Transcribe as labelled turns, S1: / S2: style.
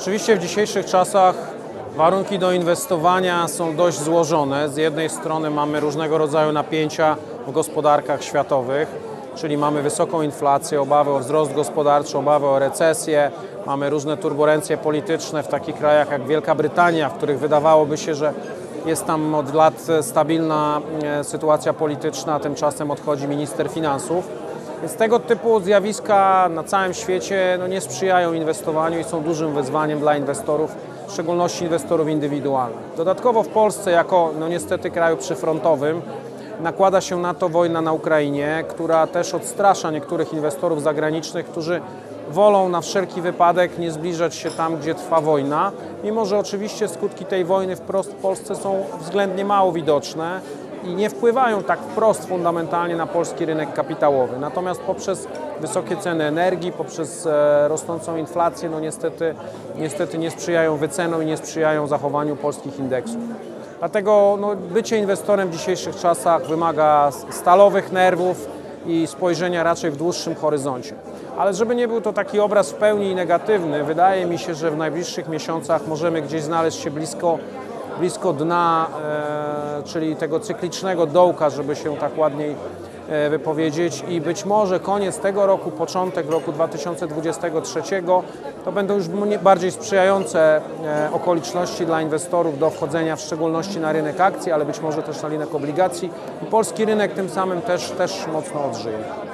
S1: Oczywiście w dzisiejszych czasach warunki do inwestowania są dość złożone. Z jednej strony mamy różnego rodzaju napięcia w gospodarkach światowych, czyli mamy wysoką inflację, obawy o wzrost gospodarczy, obawy o recesję, mamy różne turbulencje polityczne w takich krajach jak Wielka Brytania, w których wydawałoby się, że jest tam od lat stabilna e, sytuacja polityczna, a tymczasem odchodzi minister finansów. Więc tego typu zjawiska na całym świecie no, nie sprzyjają inwestowaniu i są dużym wyzwaniem dla inwestorów, w szczególności inwestorów indywidualnych. Dodatkowo w Polsce, jako no, niestety kraju przyfrontowym, nakłada się na to wojna na Ukrainie, która też odstrasza niektórych inwestorów zagranicznych, którzy wolą na wszelki wypadek nie zbliżać się tam, gdzie trwa wojna, mimo że oczywiście skutki tej wojny wprost w Polsce są względnie mało widoczne i nie wpływają tak wprost fundamentalnie na polski rynek kapitałowy. Natomiast poprzez wysokie ceny energii, poprzez e, rosnącą inflację, no niestety, niestety nie sprzyjają wycenom i nie sprzyjają zachowaniu polskich indeksów. Dlatego no, bycie inwestorem w dzisiejszych czasach wymaga stalowych nerwów i spojrzenia raczej w dłuższym horyzoncie. Ale żeby nie był to taki obraz w pełni negatywny, wydaje mi się, że w najbliższych miesiącach możemy gdzieś znaleźć się blisko, blisko dna, e, czyli tego cyklicznego dołka, żeby się tak ładniej e, wypowiedzieć i być może koniec tego roku, początek roku 2023 to będą już bardziej sprzyjające e, okoliczności dla inwestorów do wchodzenia w szczególności na rynek akcji, ale być może też na rynek obligacji i polski rynek tym samym też, też mocno odżyje.